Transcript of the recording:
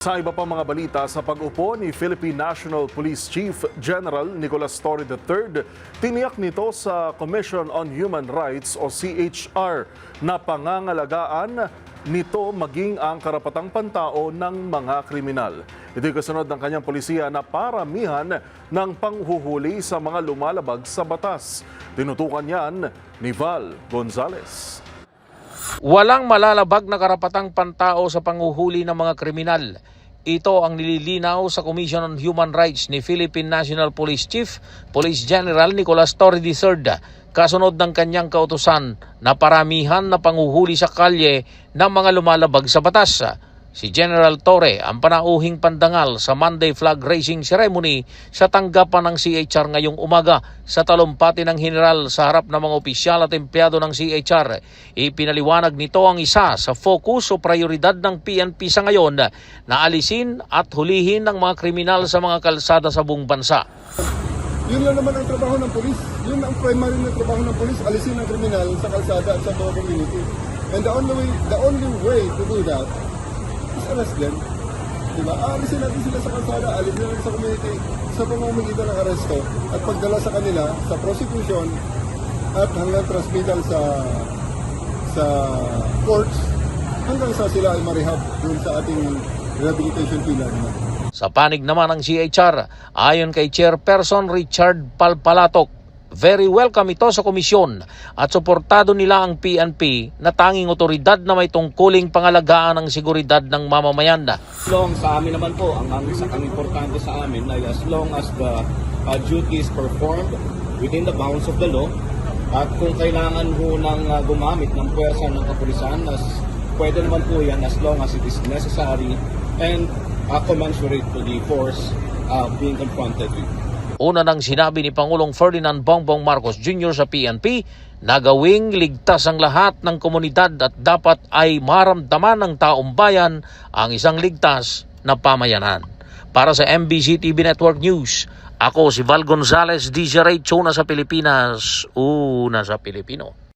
Sa iba pa mga balita, sa pag-upo ni Philippine National Police Chief General Nicolas Torre III, tiniyak nito sa Commission on Human Rights o CHR na pangangalagaan nito maging ang karapatang pantao ng mga kriminal. Ito'y kasunod ng kanyang polisiya na paramihan ng panghuhuli sa mga lumalabag sa batas. Tinutukan yan ni Val Gonzalez. Walang malalabag na karapatang pantao sa panguhuli ng mga kriminal. Ito ang nililinaw sa Commission on Human Rights ni Philippine National Police Chief, Police General Nicolas Torre III, kasunod ng kanyang kautusan na paramihan na panguhuli sa kalye ng mga lumalabag sa batas. Si General Torre ang panauhing pandangal sa Monday Flag Raising Ceremony sa tanggapan ng CHR ngayong umaga sa talumpati ng General sa harap ng mga opisyal at empleyado ng CHR. Ipinaliwanag nito ang isa sa focus o prioridad ng PNP sa ngayon na alisin at hulihin ng mga kriminal sa mga kalsada sa buong bansa. Yun lang naman ang trabaho ng polis. Yun ang primary na trabaho ng polis, alisin ang kriminal sa kalsada at sa mga community. And the only the only way to do that arrest them. Diba? Aalisin natin sila sa kalsada, alisin natin sa community sa pamamagitan ng aresto at pagdala sa kanila sa prosecution at hanggang transmittal sa sa courts hanggang sa sila ay marehab dun sa ating rehabilitation pillar. Sa panig naman ng CHR, ayon kay Chairperson Richard Palpalatok, very welcome ito sa komisyon at suportado nila ang PNP na tanging otoridad na may tungkuling pangalagaan ng seguridad ng mamamayan. As long sa amin naman po, ang, ang, ang importante sa amin ay as long as the uh, duty is performed within the bounds of the law at kung kailangan ho ng uh, gumamit ng puwersa ng kapulisan, as, pwede naman po yan as long as it is necessary and uh, commensurate to the force uh, being confronted with. Una nang sinabi ni Pangulong Ferdinand Bongbong Marcos Jr. sa PNP na gawing ligtas ang lahat ng komunidad at dapat ay maramdaman ng taong bayan ang isang ligtas na pamayanan. Para sa MBC TV Network News, ako si Val Gonzalez, DJ Ray Chona sa Pilipinas, una sa Pilipino.